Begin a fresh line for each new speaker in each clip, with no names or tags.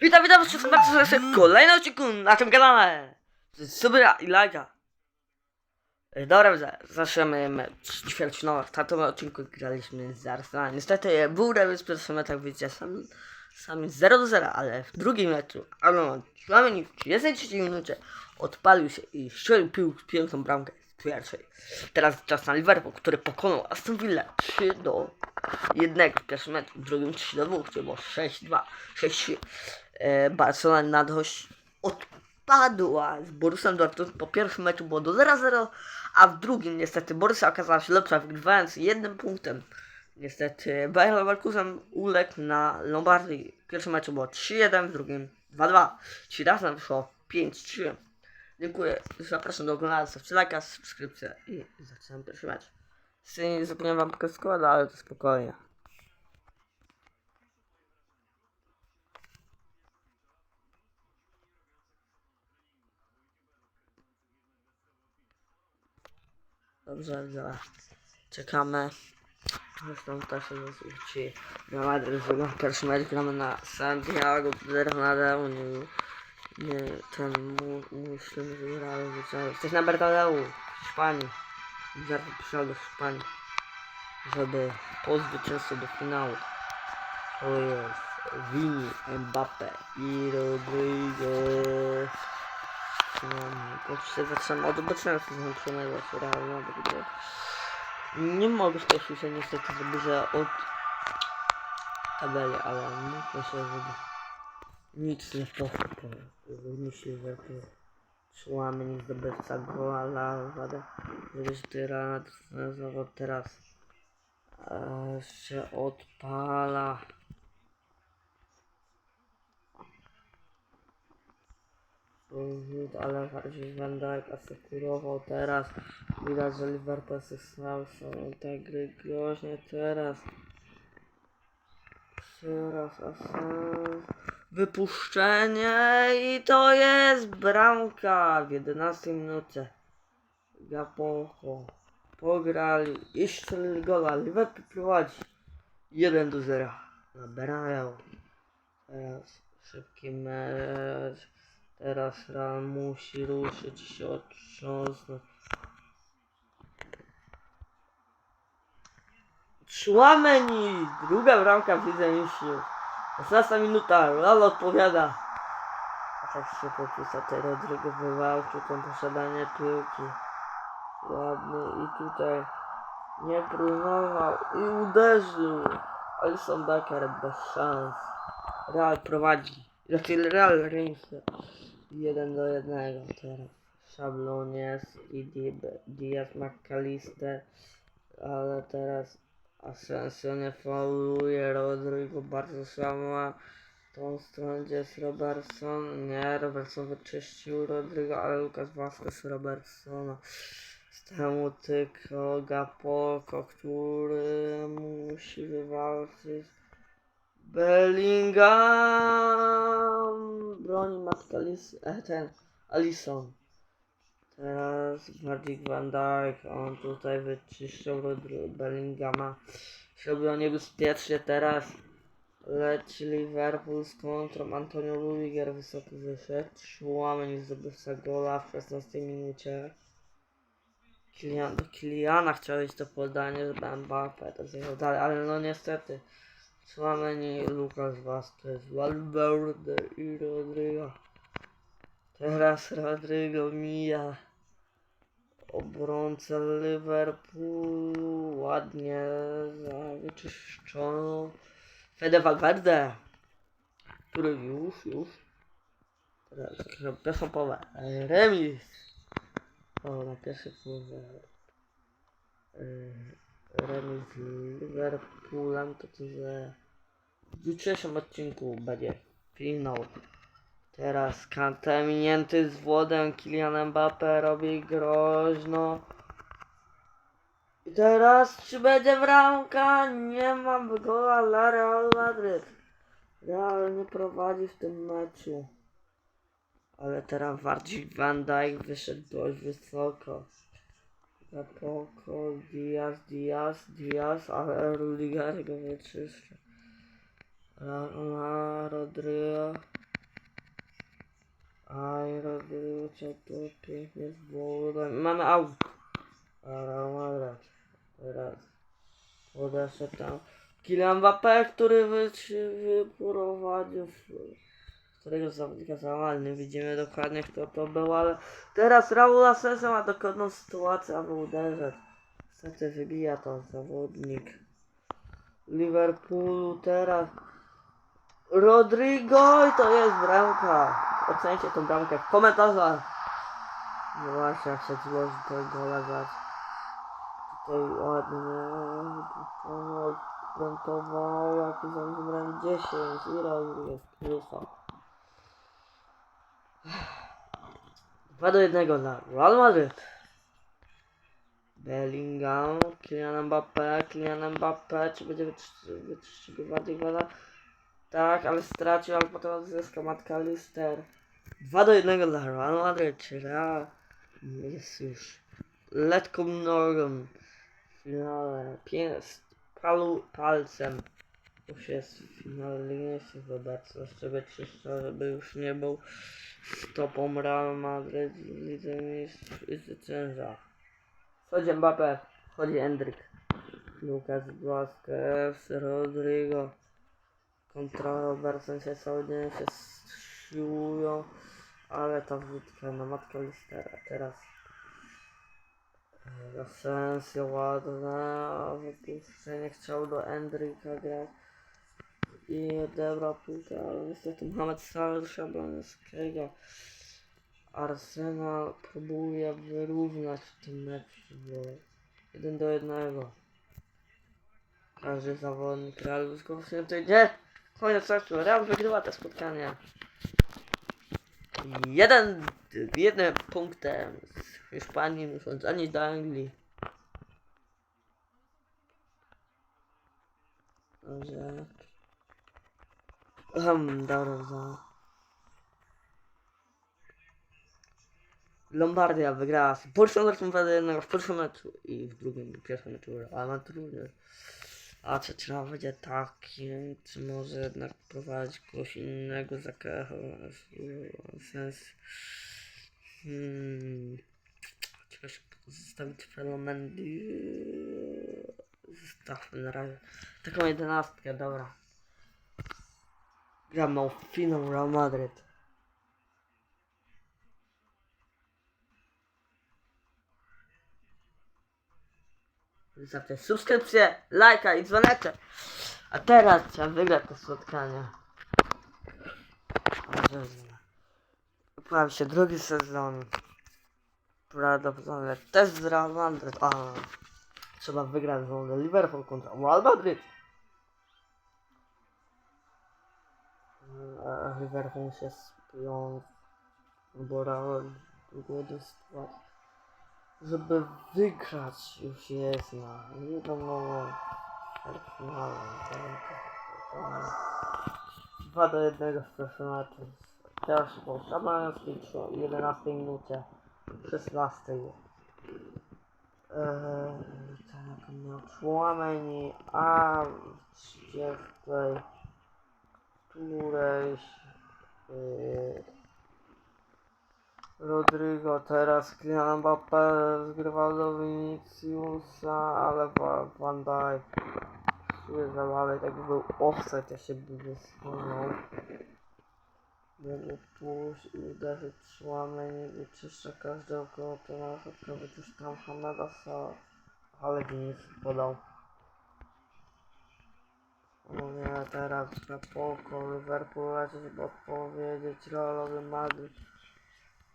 Witam, witam wszystkich bardzo serdecznie w kolejnym odcinku na tym kanale. Subra i lajka. E, Dobra, zaczynamy mecz ćwierćfinałowy. W tamtym odcinku graliśmy z Arsenalem. Niestety był remis w pierwszym meczu, jak widzicie, sami, sami 0 do 0, ale w drugim meczu Arnold Chouameni w 33 minucie odpalił się i strzelił pił, piękną bramkę w pierwszej. Teraz czas na Liverpool, który pokonał Aston Villa 3 do jednego w pierwszym meczu, w drugim 3 do 2, czyli było 6-2, 6-3. E, Barcelona na dość odpadła z Borussem Dortmund. Po pierwszym meczu było do 0-0, a w drugim niestety Borussia okazała się lepsza, wygrywając jednym punktem. Niestety Bayer Leverkusen uległ na Lombardii. W pierwszym meczu było 3-1, w drugim 2-2. Czyli razem wyszło 5-3. Dziękuję, zapraszam do oglądania, zostawcie lajka, subskrypcję i zaczynam pierwszy mecz. Nie zapomniałem wam składa, ale to spokojnie. Dobrze, dobra. Czekamy. Zresztą też się zwróci na Madryt. Pierwszy mecz gramy na Santiago Bernabeu. Nie, nie ten mu, musimy wygrać. Jesteś na Bernabeu w Hiszpanii. Zaraz przyjechał do Hiszpanii. Żeby po zwycięstwie do finału. To jest Vini, Mbappe i Rodrigo. Jak się zaczynam od obecnego złączonego Realu Madrytu. Nie mogę spieszyć się niestety od tabeli, ale myślę się, żeby nic nie poszło po myśli, że tu szłamy nie zdobywca gola, wadę, żeby się ty nazywał teraz e, się odpala. Ale bardziej Van Dijk asekurował teraz. Widać, że Liverpool są te gry groźnie teraz. Teraz. Wypuszczenie i to jest bramka w 11 minucie. Gaponko. Pograli i strzelili gola. Liverpool prowadzi 1 do 0. Nabierają. Teraz szybki mecz. Teraz Real musi ruszyć się otrząsnąć. Szłameni! Druga bramka w Lidze Mistrzów. 16 minuta, Real odpowiada. A tak się podpisał ten Rodrygo wywalczył to posiadanie piłki. Ładny i tutaj nie próbował i uderzył. Ale są Dakar bez szans. Real prowadzi. Znaczy Real remisja. 1 do 1 teraz. Szablon jest i Diaz McAllister, ale teraz Ascensione fauluje, Rodrigo bardzo sama tą stronę, jest Robertson. Nie, Robertson wyczyścił Rodrigo, ale Lucas Vasquez Robertsona. Z temu tylko Gapolko, który musi wywalczyć Bellingham broni matka Lis e, ten Alison. Teraz Mardik Van on tutaj wyczyszczał Bellingama. Zrobił niebezpiecznie teraz. Leci Liverpool z kontrą. Antonio Rudiger wysoko wyszedł. Szłamy zdobywca gola w 16 minucie. Kilian, Kiliana chciałeś to podanie, żeby Mbappé to zjechał dalej, ale no niestety. Słameni Lukas Vasquez, Valverde i Rodrigo. Teraz Rodrigo mija obrońcę Liverpoolu. Ładnie za wyczyszczoną. Fede Valverde, który już, już. Teraz pierwszą połowę. Remis. O, na pierwszej połowie. Remis z Liverpoolem, to co że w jutrzejszym odcinku będzie finał. Teraz Kante minięty z Włodem, Kylian Mbappé robi groźno. I teraz czy będzie bramka? Nie mam gola dla Real Madryt. Real nie prowadzi w tym meczu. Ale teraz bardziej Van Dijk wyszedł dość wysoko. Zapoko, Diaz, Diaz, Diaz, ale Rudiger go wyczyszcza. Na Rodrygo. Aj, robicie to pięknie z wodą. Mamy aut. Real Madrid. Teraz. Podeszedł tam. Kylian Mbappé, który wy, wyprowadził którego zawodnika zawalny. Widzimy dokładnie kto to był, ale teraz Raul Asensio ma dokładną sytuację, aby uderzyć. Niestety wybija to zawodnik Liverpoolu teraz. Rodrigo i to jest bramka. Ocencie tą bramkę w komentarzach. No właśnie, jak się złoży to gola dać. Tutaj ładnie. Frontował jaki za numerem 10 i Rodrigo z plusa. 2 do 1 dla Real Madrid. Bellingham, Kylian Mbappé, Kylian Mbappé, czy będzie wytrzy- wytrzygiwał gola? Tak, ale stracił, ale potem odzyskał Matka Lister. 2 do 1 dla Real Madrid, czy Real jest już letką nogą w finale. Pies, palu, palcem. Już jest finale Ligi Obecność, żeby czyszcza, żeby już nie był stopą Real Madrid Lidze Mistrzów i zwycięża. Wchodzi Mbappé, wchodzi Endryk. Lucas Vazquez, Rodrigo. Kontra Robertson się cały się siłują, ale ta wrzutka na matkę Listera teraz. Asensio ładne, a wypuszczenie chciał do Endryka grać i odebrał piłkę, ale niestety Mohamed Salah Szabańskiego. Arsenal próbuje wyrównać w tym meczu, bo 1 do 1. Każdy zawodnik Realu zgłoszony nie. Koniec meczu. Real wygrywa to spotkanie. Jeden, jednym punktem z Hiszpanii, musząc ani do Anglii. Dobrze. Um, dobra, za. Lombardia wygrała z Polską Dortmund 1 w pierwszym meczu i w drugim, w pierwszym meczu Real Madrid również. A czy trzeba będzie takim, czy może jednak prowadzić kogoś innego za sens. Hmm. Chociaż zostawić Felomendy. Zostawmy na razie. Taką jedenastkę, dobra. Gramy o finał Real Madrid. Zostawcie subskrypcję, lajka i dzwoneczek. A teraz trzeba wygrać to spotkanie. Pojawi się drugi sezon. Prawdopodobnie też z Real Madrid. A, trzeba wygrać z Liverpool kontra Real Madrid. Liverpool się spiął, bo Real długo sytuacji żeby wygrać już jest na wiadomo finale. 2 do 1 w pierwszym. Teraz po Szabańskiej 11 minucie, 16. Eee, tak, miał człameni, a w 30 którejś yy, Rodrigo teraz Kylian Mbappé zgrywał do Viniciusa, ale Van Dijk czuje zabawę, tak był offset, ja się by wysunął. Żeby pójść i uderzyć szłamy, nie wyczyszcza każdego koło to na przykład już tam Hamada ale Vinicius podał. No nie, teraz na poko Liverpool odpowiedzieć Realowi Madryt.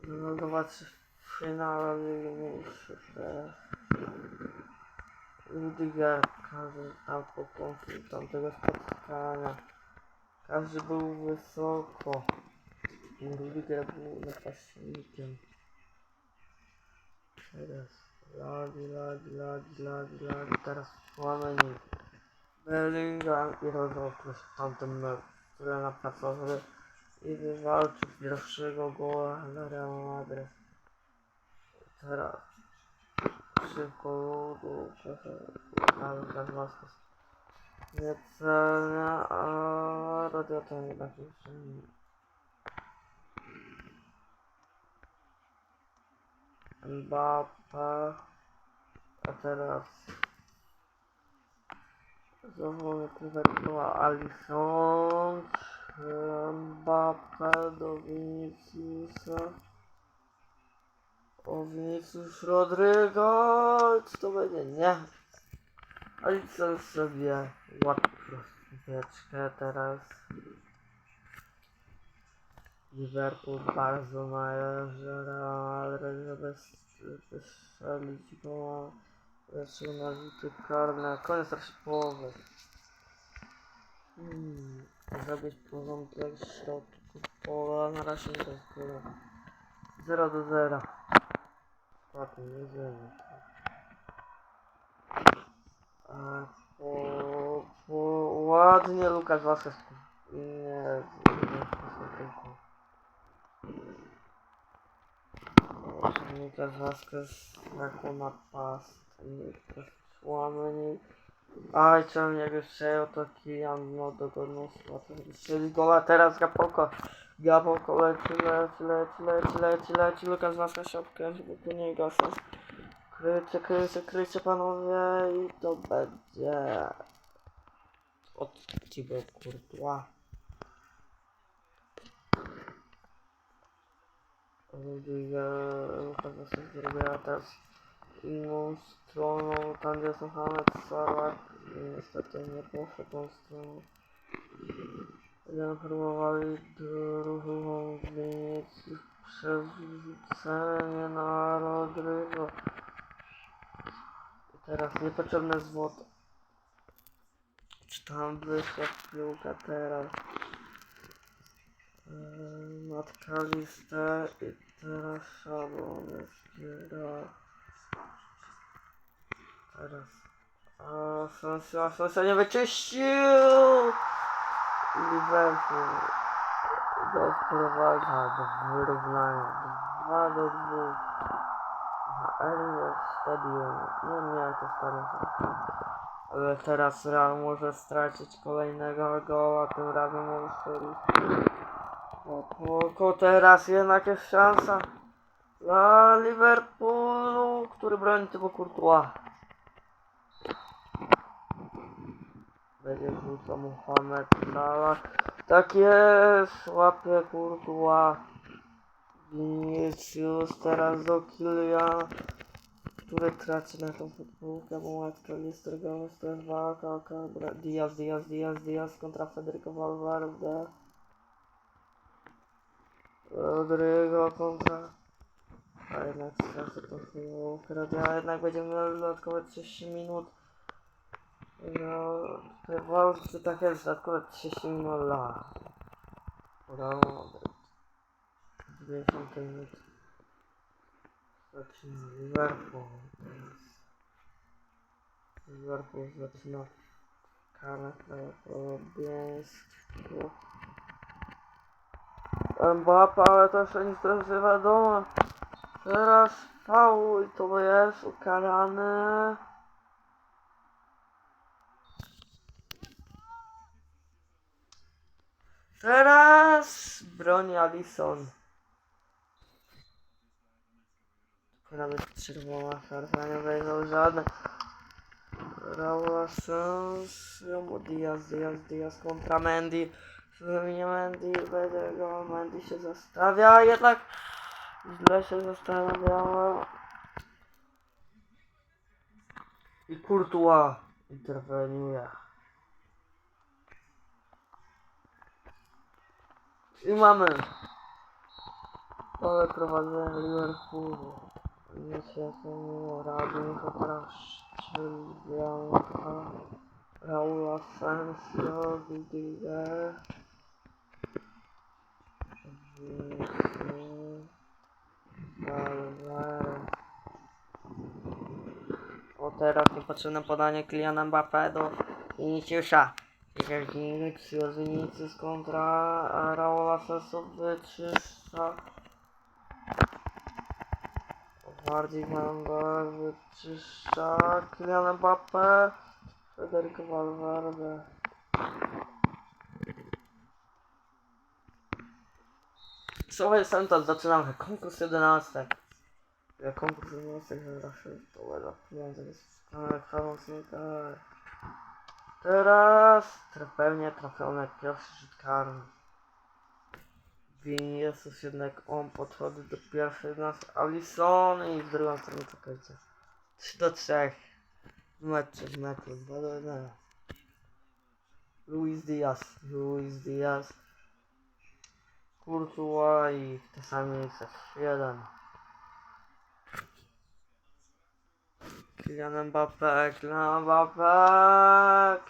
Wylądować w finale Ligi Mistrzów. Rudiger, każdy tam po końcu tamtego spotkania. Każdy był wysoko. Rudiger był napastnikiem. Teraz lagi, lagi, lagi, lagi, lagi. Teraz Łameni. Bellingham i Rodolfo w tamtym meczu, który napracował i wywalczył pierwszego goła dla Real Madrid. Teraz szybko ludu, Lucas Vazquez nie celnia, a radio to jednak jeszcze nie. Mbappe. A teraz zawodnik Liverpoola Alisson. Mbappe do Viniciusa. O Vinicius Rodrygo. Co to będzie? Nie. Alisson sobie prostóweczkę teraz. Liverpool bardzo należy Madrid, żeby wystrzelić go. Zaczął na rzuty karne. Koniec pierwszej połowy. Hmm. Zrobić porządek w środku pola. Na razie nie rozkrywa. 0 do 0. Ładnie, nie wiemy. A po, po, ładnie Lukasz Vasquez. Nie, nie, nie, Lukasz Vasquez jako napastnik. Łamanie. Aj, czemu jak przejął to Kilian no do godnosła. Strzeli gola teraz Gapoko. Gapoko leci, leci, leci, leci, leci, leci. Lukasz Vasquez się obkręci, bo tu nie gasa. Kryjcie, kryjcie, kryjcie panowie i to będzie od Courtois. Rudiger, Lukas Vasquez zrobiła teraz stroną, tam gdzie jest Mohamed Salah i niestety nie poszedł tą stroną. Będziemy próbowali drugą więc przerzucenie na Rodrygo. Teraz niepotrzebne złoto. Czy tam wyszła piłka teraz? Eee, Matka listę i teraz szablon jest gra. Teraz. A Sansa, Sansa nie wyczyścił! Liverpool doprowadza do wyrównania 2 do 2 na Elliot Stadium. Nie miałem to stadium. Ale teraz Real może stracić kolejnego goła, tym razem. O, tylko teraz jednak jest szansa dla Liverpoolu, który broni tylko Courtois. Będzie rzucał Mohamed Salah. Tak jest, łapie Courtois. Vinicius teraz do Kyliana, który traci na tą futbolkę, bo matka Lister Gomez to jest walka, Diaz, Diaz, Diaz, Diaz kontra Federico Valverde. Rodrygo kontra... A jednak stracę to chwilę a jednak będziemy mieli dodatkowe 30 minut. No, te walce tak jest, dodatkowe 30 minut la. Madrid. 90 minut. Zaczyna Liverpool. Liverpool zaczyna karę prawdopodobieństwo. Mbappe, ale to jeszcze nic jest nie wiadomo. Teraz faul to jest ukarany. Teraz broni Alison. Powinna być czerwona karta, nie wejdą żadne. Raul Asensio, Diaz, Diaz, Diaz kontra Mendy. Zmienia Mendy, będzie go, Mendy się zastawia, jednak źle się zastanawiała. I Courtois interweniuje. I mamy Całe prowadzenie Liverpoolu. Nie się zmieniło rady, to teraz Blanka, Raul Asensio, Rudiger, Vinicius, Valverde. O teraz niepotrzebne podanie Kyliana Mbappé do Viniciusa. Jakaś Vinicius, Vinicius kontra Raul Asensio wyczyszcza. Bardziej Mamba wyczyszcza Kylian Mbappé, Federico Valverde. Słuchaj, Santos, zaczynamy. Konkurs 11. Ja chcę, że zawsze to pieniądze jest w pomocnika. Teraz pewnie trafiony pierwszy rzut karny. Vinicius jednak on podchodzi do pierwszej nas Alisson i w drugą stronę czekajcie. 3 do 3. W meczu, w meczu, 2 do 1. Luis Diaz, Luis Diaz. Courtois i same miejsce. 1. Kylian Mbappé, Kylian Mbappé,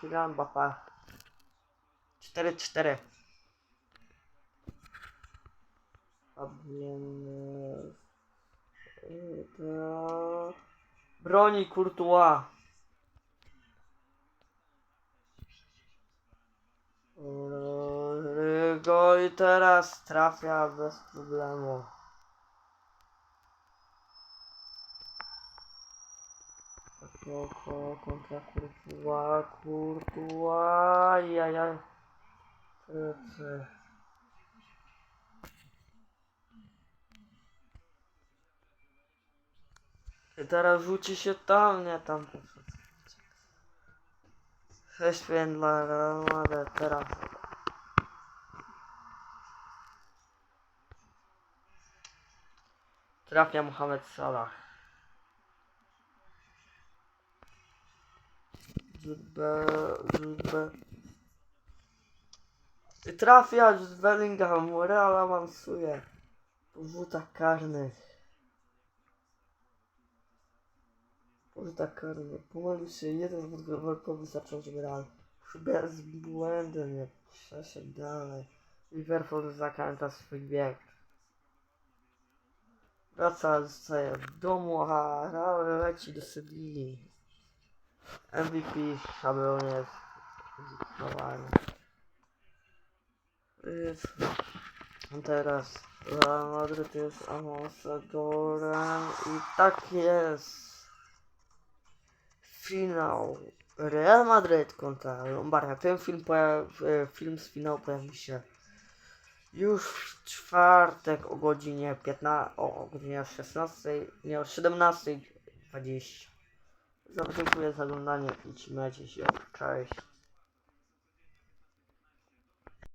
Kylian Mbappé. 4-4. Fabian... Broni Courtois. Rygo i teraz trafia bez problemu. Oko kontra Courtois, jajaj. Ty. I teraz rzuci się tam, nie tam. Sześć dla Real Madrid teraz. Trafia Mohamed Salah. Zbe, zbe. I trafia z Bellingham, Real awansuje. Po rzutach karnych. Po rzutach karnych. Pomylił się jeden workowy zaczął, żeby Real bez błędu nie przeszedł dalej. Liverpool zakręta swój bieg. Wraca, zostaje w domu, a Real leci do Sewilli. MVP szablonie jest zlikwidowany. A Teraz Real Madrid jest ambasadorem i tak jest. Finał. Real Madrid kontra Lombardia. Ten film, e, film z finału pojawi się już w czwartek o godzinie 15, o, o godzinie 16, nie o 17.20. Dziękuję za oglądanie i trzymajcie się. Cześć.